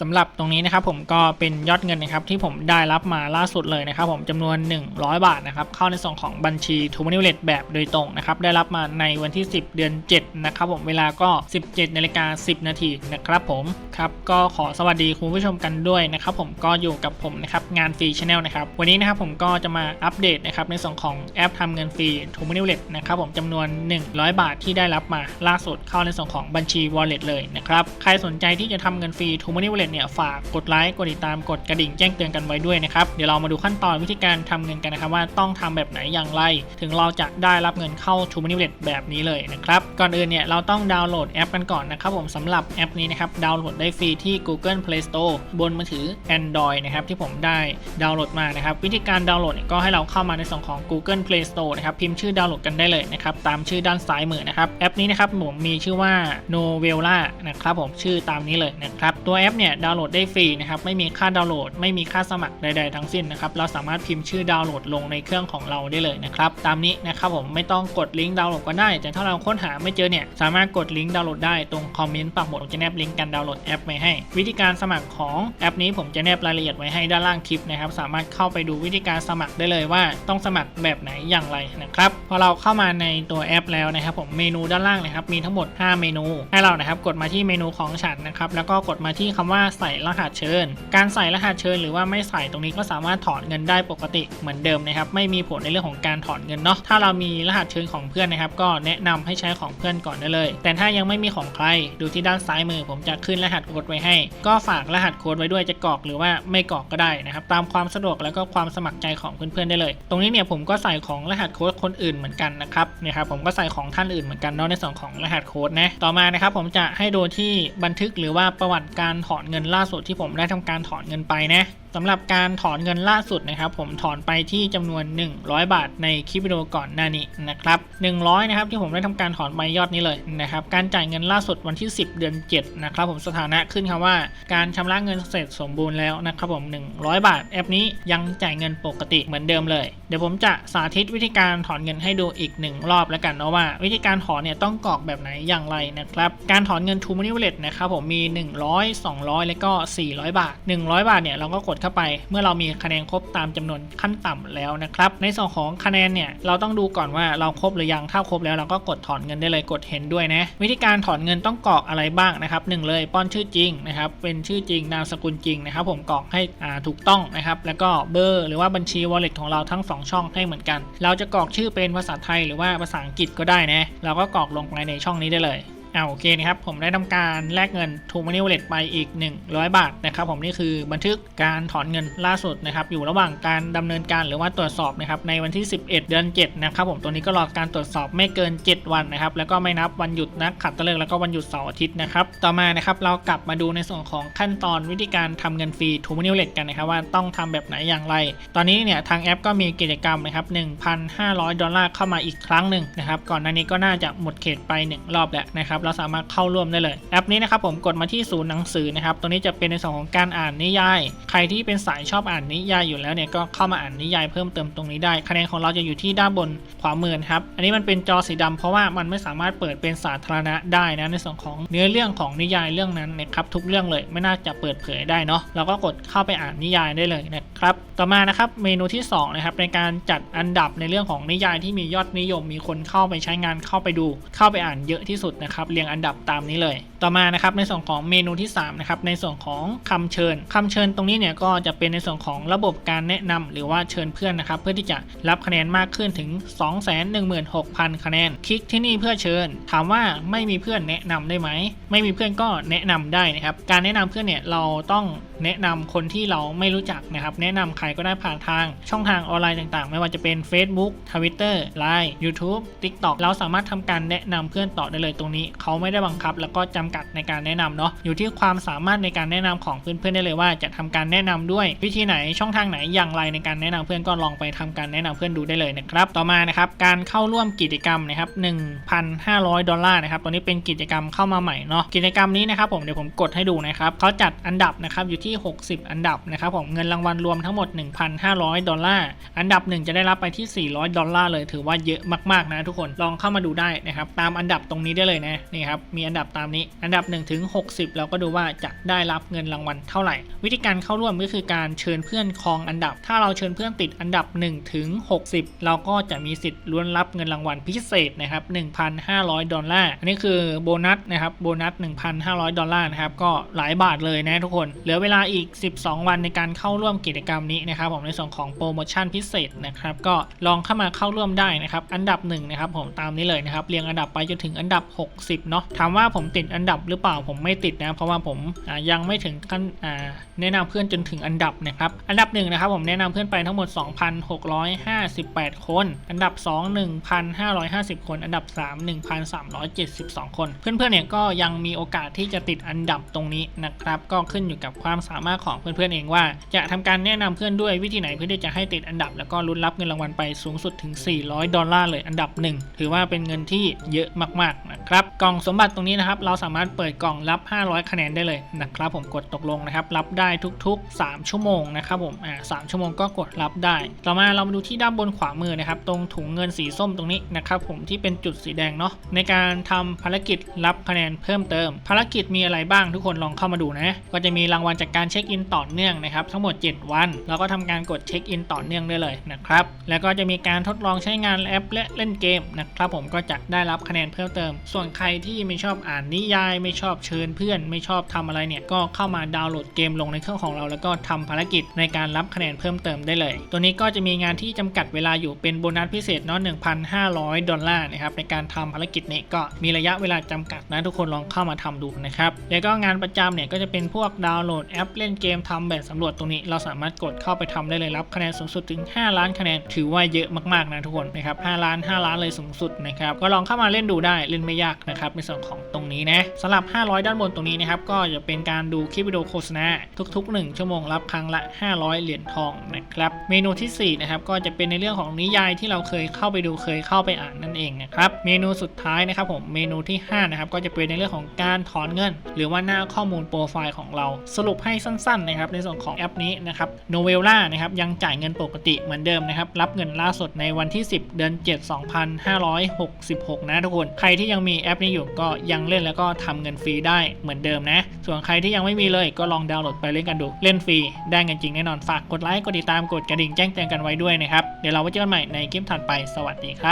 สำหรับตรงนี้นะครับผมก็เป็นยอดเงินนะครับที่ผมได้รับมาล่าสุดเลยนะครับผมจำนวน 100 บาทนะครับเข้าในส่วนของบัญชีทูมานิวเลตแบบโดยตรงนะครับได้รับมาในวันที่ 10 เดือน 7 นะครับผมเวลาก็ 17นาฬิกา10 นาทีนะครับผมครับก็ขอสวัสดีคุณผู้ชมกันด้วยนะครับผมก็อยู่กับผมนะครับงานฟรีชาแนลนะครับวันนี้นะครับผมก็จะมาอัปเดตนะครับในส่วนของแอปทำเงินฟรีทูมานิวเลตนะครับผมจำนวน 100 บาทที่ได้รับมาล่าสุดเข้าในส่วนของบัญชี wallet เลยนะครับใครสนใจที่จะทำเงินฟรีทูมานิวเลตเนี่ยฝากกดไลค์กดติดตามกดกระดิ่งแจ้งเตือนกันไว้ด้วยนะครับเดี๋ยวเรามาดูขั้นตอนวิธีการทำเงินกันนะครับว่าต้องทำแบบไหนอย่างไร ถึงเราจะได้รับเงินเข้าทูมานิวเลตแบบนี้เลยนะครับก่อนอื่นเนี่ยเราต้องดาวน์โหลดแอปกันก่อนนะครับผมสำหรับแอปนี้นะครับดาวน์โหลดได้ฟรีที่ Google Play Store บนมือถือ Android นะครับที่ผมได้ดาวน์โหลดมานะครับวิธีการดาวน์โหลดก็ให้เราเข้ามาในส่วนของ Google Play Store นะครับพิมพ์ชื่อดาวน์โหลดกันได้เลยนะครับตามชื่อด้านซ้ายมือนะครับแอปนี้นะครับผมมีชื่อว่า Novella นะครับผมชื่อตามนี้เลยนะครับตัวแอปเนี่ยดาวน์โหลดได้ฟรีนะครับไม่มีค่าดาวน์โหลด ไม่มีค่าสมัครใดๆทั้งสิ้นนะครับเราสามารถพิมพ์ชื่อดาวน์โหลดลงในเครื่องของเราได้เลยนะครับตามนี้นะครับผมไม่ต้องกดลิงก์ดาวน์โหลดก็ได้ แต่ถ้าเราค้นหาไม่เจอเนี่ยสามารถกดลิงก์ดาวน์โหลดได้ตรงคอมเมนต์ปักหมุดผมจะแนบลิงก์การดาวน์โหลดแอปไว้ให้ วิธีการสมัครของแอปนี้ผมจะแนบรายละเอียดไว้ให้ด้านล่างคลิปนะครับสามารถเข้าไปดูวิธีการสมัครได้เลยว่าต้องสมัครแบบไหนอย่างไรนะครับพอเราเข้ามาในตัวแอปแล้วนะครับผมเมนูด้านล่างนะครับมีทั้งหมด 5 เมนู ให้เรานะครับกดมาที่เมนูของฉันนะครับแล้วก็กดมาที่คำว่าใส่รหัสเชิญ การใส่รหัสเชิญหรือว่าไม่ใส่ตรงนี้ก็สามารถถอนเงินได้ปกติเหมือนเดิมนะครับ ไม่มีผลในเรื่องของการถอนเงินเนาะ ถ้าเรามีรหัสเชิญของเพื่อนนะครับ ก็แนะนำให้ใช้ของเพื่อนก่อนได้เลย แต่ถ้ายังไม่มีของใคร ดูที่ด้านซ้ายมือ ผมจะขึ้นรหัสโค้ดไว้ให้ ก็ฝากรหัสโค้ดไว้ด้วยจะกรอกหรือว่าไม่กรอกก็ได้นะครับ ตามความสะดวกแล้วก็ความสมัครใจของเพื่อนๆได้เลย ตรงนี้เนี่ยผมก็ใส่ของรหัสโค้ดคนอื่นเหมือนกันนะครับนี่ยครับผมก็ใส่ของท่านอื่นเหมือนกันเนาะในส่วนของรหัสโค้ดนะ ต่อมานะครับผมจะให้ดูที่บันทึกหรือว่าประวัติการถอนเงินล่าสุดที่ผมได้ทำการถอนเงินไปนะ สำหรับการถอนเงินล่าสุดนะครับ ผมถอนไปที่จำนวน 100 บาทในคลิปวิดีโอก่อนหน้านี้นะครับ100นะครับที่ผมได้ทำการถอนไปยอดนี้เลยนะครับการจ่ายเงินล่าสุดวันที่ 10 เดือน 7 นะครับ ผมสถานะขึ้นคำว่า การชำระเงินเสร็จสมบูรณ์แล้วนะครับผม 100 บาท แอปนี้ยังจ่ายเงินปกติเหมือนเดิมเลย เดี๋ยวผมจะสาธิตวิธีการถอนเงินให้ดูอีกหนึ่งรอบแล้วกันเนาะว่า วิธีการถอนเนี่ยต้องกรอกแบบไหนอย่างไรนะครับการถอนเงิน True Money Wallet นะครับผมมี 100 200 แล้วก็ 400 บาท 100 บาทเนี่ยเราก็กดเข้าไป เมื่อเรามีคะแนนครบตามจำนวนขั้นต่ำแล้วนะครับ ในส่วนของคะแนนเนี่ยเราต้องดูก่อนว่าเราครบหรือยังถ้าครบแล้วเราก็กดถอนเงินได้เลยกดเห็นด้วยนะวิธีการถอนเงินต้องกรอกอะไรบ้างนะครับหนึ่งเลยป้อนชื่อจริงนะครับเป็นชื่อจริงนามสกุลจริงนะครับผมกรอกให้ถูกต้องนะครับแล้วก็เบอร์หรือว่าบัญชี wallet ของเราทั้ง 2 ช่องให้เหมือนกัน เราจะกรอกชื่อเป็นภาษาไทยหรือว่าภาษาอังกฤษก็ได้นะเราก็กรอกลงไปในช่องนี้ได้เลย อ่าโอเคนะครับผมได้ทำการแลกเงิน t ูมา n ิ y Wallet ไปอีก 100 บาทนะครับผมนี่คือบันทึกการถอนเงินล่าสุดนะครับอยู่ระหว่างการดำเนินการหรือว่าตรวจสอบนะครับในวันที่ 11 เดือน 7 นะครับผมตัวนี้ก็รอการตรวจสอบไม่เกิน 7 วันนะครับแล้วก็ไม่นับวันหยุดนักขัดตะเลิกแล้วก็วันหยุดเสาร์อาทิตย์นะครับต่อมานะครับเรากลับมาดูในส่วนของขั้นตอนวิธีการทำเงินฟรี t ูมา n ิ y Wallet กันนะครับว่าต้องทำแบบไหนอย่างไร ตอนนี้เนี่ยทางแอปก็มีกิจกรรมนะครับ1,500 ดอลลาร์เข้ามาอีกครั้งหนึ่งนะครับก่อนหน้านี้ก็น่าจะหมดเขตไป 1 รอบแล้วนะครับเราสามารถเข้าร่วมได้เลย แอปนี้นะครับผมกดมาที่ศูนย์หนังสือนะครับตัวนี้จะเป็นในส่วนของการอ่านนิยาย ใครที่เป็นสายชอบอ่านนิยายอยู่แล้วเนี่ยก็เข้ามาอ่านนิยายเพิ่มเติมตรงนี้ได้คะแนนของเราจะอยู่ที่ด้านบนขวามือครับอันนี้มันเป็นจอสีดำเพราะว่ามันไม่สามารถเปิดเป็นสาธารณะได้นะในส่วนของเนื้อเรื่องของนิยายเรื่องนั้นนะครับทุกเรื่องเลยไม่น่าจะเปิดเผยได้เนาะเราก็กดเข้าไปอ่านนิยายได้เลยนะครับต่อมานะครับเมนูที่2นะครับในการจัดอันดับในเรื่องของนิยายที่มียอดนิยมมีคนเข้าไปใช้งานเข้าไปดู เข้าไปอ่านเยอะที่สุดนะครับเรียงอันดับตามนี้เลย ต่อมานะครับในส่วนของเมนูที่3นะครับในส่วนของคำเชิญคำเชิญตรงนี้เนี่ยก็จะเป็นในส่วนของระบบการแนะนำหรือว่าเชิญเพื่อนนะครับเพื่อที่จะรับคะแนนมากขึ้นถึง 216,000 คะแนน คลิกที่นี่เพื่อเชิญ ถามว่าไม่มีเพื่อนแนะนำได้ไหมไม่มีเพื่อนก็แนะนำได้นะครับการแนะนำเพื่อนเนี่ยเราต้อง แนะนำคนที่เราไม่รู้จักนะครับแนะนำใครก็ได้ผ่านทางช่องทางออนไลน์ต่างๆ ไม่ว่าจะเป็น Facebook Twitter Line YouTube TikTok เราสามารถทำการแนะนำเพื่อนต่อได้เลยตรงนี้ เขาไม่ได้บังคับ แล้วก็จำกัดในการแนะนำเนาะอยู่ที่ความสามารถในการแนะนำของเพื่อนๆได้เลยว่าจะทำการแนะนำด้วย วิธีไหนช่องทางไหนอย่างไรในการแนะนำเพื่อนก็ลองไปทำการแนะนำเพื่อนดูได้เลยนะครับต่อมานะครับการเข้าร่วมกิจกรรมนะครับ1,500 ดอลลาร์นะครับตัวนี้เป็นกิจกรรมเข้ามาใหม่เนาะกิจกรรมนี้นะครับผมเดี๋ยวผมกดให้ดูนะครับเขาจัดอันดับนะครับอยู่ที่ที่ 60 อันดับนะครับผมเงินรางวัลรวมทั้งหมด 1,500 ดอลลาร์ อันดับหนึ่งจะได้รับไปที่ 400 ดอลลาร์เลยถือว่าเยอะมากๆนะทุกคนลองเข้ามาดูได้นะครับตามอันดับตรงนี้ได้เลยนะนี่ครับมีอันดับตามนี้อันดับ1ถึง60 เราก็ดูว่าจะได้รับเงินรางวัลเท่าไหร่ วิธีการเข้าร่วมก็คือการเชิญเพื่อนครองอันดับ ถ้าเราเชิญเพื่อนติดอันดับ1ถึง60 เราก็จะมีสิทธิ์ล้วนรับเงินรางวัลพิเศษนะครับ1,500 ดอลลาร์อันนี้คือโบนัสนะครับโบนัส 1,500 ดอลลาร์นะครับก็หลายบาทเลยนะทุกคนเหลือเวลาอีก 12 วันในการเข้าร่วมกิจกรรมนี้นะครับผมในส่วนของโปรโมชั่นพิเศษนะครับก็ลองเข้ามาเข้าร่วมได้นะครับอันดับหนึ่งนะครับผมตามนี้เลยนะครับเรียงอันดับไปจนถึงอันดับ 60เนาะถามว่าผมติดอันดับหรือเปล่าผมไม่ติดนะเพราะว่าผมยังไม่ถึงขั้นแนะนำเพื่อนจนถึงอันดับนะครับอันดับหนึ่งนะครับผมแนะนำเพื่อนไปทั้งหมด 2,658 คน อันดับ 2 1,550 คน อันดับ 3 1,372 คน เพื่อนๆเนี่ยก็ยังมีโอกาสที่จะติดอันดับตรงนี้นะครับก็ขึ้นอยู่กับความสามารถของเพื่อนๆเองว่า จะทำการแนะนำเพื่อนด้วยวิธีไหนเพื่อที่จะให้ติดอันดับ แล้วก็ลุ้นรับเงินรางวัลไปสูงสุดถึง 400 ดอลลาร์เลยอันดับหนึ่งถือว่าเป็นเงินที่เยอะมากๆนะครับกล่องสมบัติตรงนี้นะครับเราสามารถเปิดกล่องรับ 500 คะแนนได้เลยนะครับผมกดตกลงนะครับรับได้ทุก ๆ 3 ชั่วโมงนะครับผมอ่าสชั่วโมงก็กดรับได้ ต่อมาเรามาดูที่ด้านบนขวามือนะครับตรงถุงเงินสีส้มตรงนี้นะครับผมที่เป็นจุดสีแดงเนาะในการทำภารกิจรับคะแนนเพิ่มเติม ภารกิจมีอะไรบ้างทุกคนลองเข้ามาดูนะ ก็จะมีรางวัลจากการเช็คอินต่อเนื่องนะครับทั้งหมด 7 วันแล้วก็ทำการกดเช็คอินต่อเนื่องได้เลยนะครับแล้วก็จะมีการทดลองใช้งานแอปและเล่นเกมนะครับผมก็จะได้รับคะแนนเพิ่มเติม ส่วนใครที่ไม่ชอบอ่านนิยาย ไม่ชอบเชิญเพื่อน ไม่ชอบทำอะไรเนี่ยก็เข้ามาดาวน์โหลดเกมลงในเครื่องของเรา แล้วก็ทำภารกิจในการรับคะแนนเพิ่มเติมได้เลย ตัวนี้ก็จะมีงานที่จำกัดเวลาอยู่เป็นโบนัสพิเศษเนาะ1,500 ดอลลาร์นะครับในการทำภารกิจนี้ก็มีระยะเวลาจำกัดนะทุกคนลองเข้ามาทำดูนะครับแล้วก็งานประจำเนี่ยก็จะเป็นพวกดาวน์โหลดแอปเล่นเกมทำแบบสำรวจตรงนี้ เราสามารถกดเข้าไปทำได้เลยรับคะแนนสูงสุดถึง 5 ล้านคะแนนถือว่าเยอะมากๆนะทุกคนนะครับ5ล้าน 5 ล้านเลยสูงสุดนะครับก็ลองเข้ามาเล่นดูได้เล่นไม่ยากนะครับในส่วนของตรงนี้นะสำหรับ 500 ด้านบนตรงนี้นะครับก็จะเป็นการดูคลิปวิดีโอโฆษณาทุก ๆ 1 ชั่วโมงรับครั้งละ 500 เหรียญทองนะครับเมนูทีสี่4นะครับก็จะเป็นในเรื่องของนิยายที่เราเคยเข้าไปดูเคยเข้าไปอ่านนั่นเองนะครับเมนูสุดท้ายนะครับผมเมนูที่5นะครับก็จะเป็นในเรื่องของการถอนเงิน หรือว่าหน้าข้อมูลโปรไฟล์ของเราสรุปให้สั้นๆนะครับในส่วนของแอปนี้นะครับโนเวล่านะครับยังจ่ายเงินปกติเหมือนเดิมนะครับรับเงินล่าสุดในวันที่ 10 เดือน 7 2566 นะทุกคน ใครที่ยังมีแอปนี้อยู่ก็ยังเล่นแล้วก็ทำเงินฟรีได้เหมือนเดิมนะ ส่วนใครที่ยังไม่มีเลยก็ลองดาวน์โหลดไปเล่นกันดูเล่นฟรีได้เงินจริงแน่นอนฝากกดไลค์กดติดตามกดกระดิ่งแจ้งเตือนกันไว้ด้วยนะครับเดี๋ยวเราไว้เจอกันใหม่ในคลิปถัดไปสวัสดีครับ